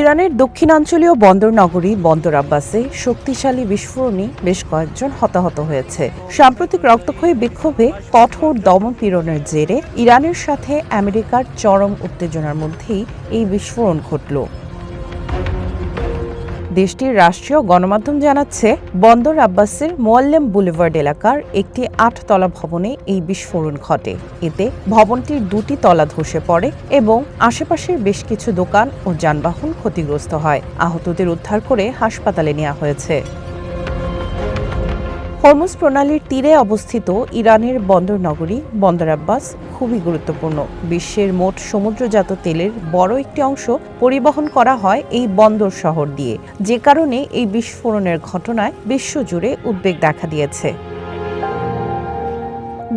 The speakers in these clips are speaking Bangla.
ইরানের দক্ষিণাঞ্চলীয় বন্দর নগরী বন্দর আব্বাসে শক্তিশালী বিস্ফোরণে বেশ কয়েকজন হতাহত হয়েছে। সাম্প্রতিক রক্তক্ষয়ী বিক্ষোভে কঠোর দমনপীড়নের জেরে ইরানের সাথে আমেরিকার চরম উত্তেজনার মধ্যেই এই বিস্ফোরণ ঘটল। দেশটির রাষ্ট্রীয় গণমাধ্যম জানাচ্ছে, বন্দর আব্বাসের মোয়াল্লেম বুলেভার্ড এলাকার একটি আটতলা ভবনে এই বিস্ফোরণ ঘটে। এতে ভবনটির দুটি তলা ধসে পড়ে এবং আশেপাশের বেশ কিছু দোকান ও যানবাহন ক্ষতিগ্রস্ত হয়। আহতদের উদ্ধার করে হাসপাতালে নেওয়া হয়েছে। হরমুজ প্রণালীর তীরে অবস্থিত ইরানের বন্দর নগরী, বন্দর আব্বাস, খুবই গুরুত্বপূর্ণ। বিশ্বের মোট সমুদ্রজাত তেলের বড় একটি অংশ পরিবহন করা হয় এই বন্দর শহর দিয়ে। যে কারণে এই বিস্ফোরণের ঘটনায় বিশ্বজুড়ে উদ্বেগ দেখা দিয়েছে।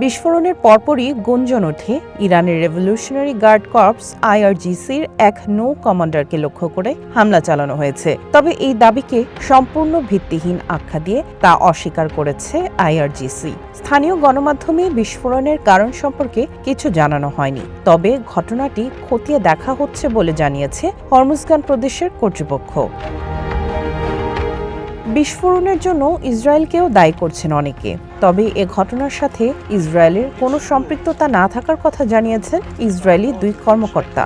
বিস্ফোরণের পরপরই গুঞ্জন ওঠে ইরানের রেভলিউশনারি গার্ড কর্পস আইআরজিসির এক নৌ কমান্ডারকে লক্ষ্য করে হামলা চালানো হয়েছে। তবে এই দাবিকে সম্পূর্ণ ভিত্তিহীন আখ্যা দিয়ে তা অস্বীকার করেছে আইআরজিসি। স্থানীয় গণমাধ্যমে বিস্ফোরণের কারণ সম্পর্কে কিছু জানানো হয়নি। তবে ঘটনাটি খতিয়ে দেখা হচ্ছে বলে জানিয়েছে হরমুজগান প্রদেশের কর্তৃপক্ষ। বিস্ফোরণের জন্য ইসরায়েলকেও দায়ী করছেন অনেকে। তবে এ ঘটনার সাথে ইসরায়েলের কোনো সম্পৃক্ততা না থাকার কথা জানিয়েছেন ইসরায়েলি দুই কর্মকর্তা।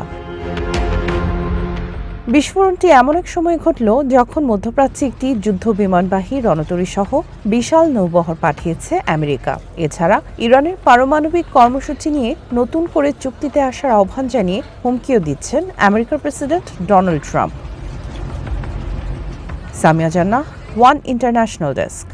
বিস্ফোরণটি এমন এক সময় ঘটল যখন মধ্যপ্রাচ্যে একটি যুদ্ধ বিমানবাহী রণতরী সহ বিশাল নৌবহর পাঠিয়েছে আমেরিকা। এছাড়া ইরানের পারমাণবিক কর্মসূচি নিয়ে নতুন করে চুক্তিতে আসার আহ্বান জানিয়ে হুমকিও দিচ্ছেন আমেরিকার প্রেসিডেন্ট ডোনাল্ড ট্রাম্প। সামিয়া জান্নাহ ওয়ান ইন্টারন্যাশনাল ডেস্ক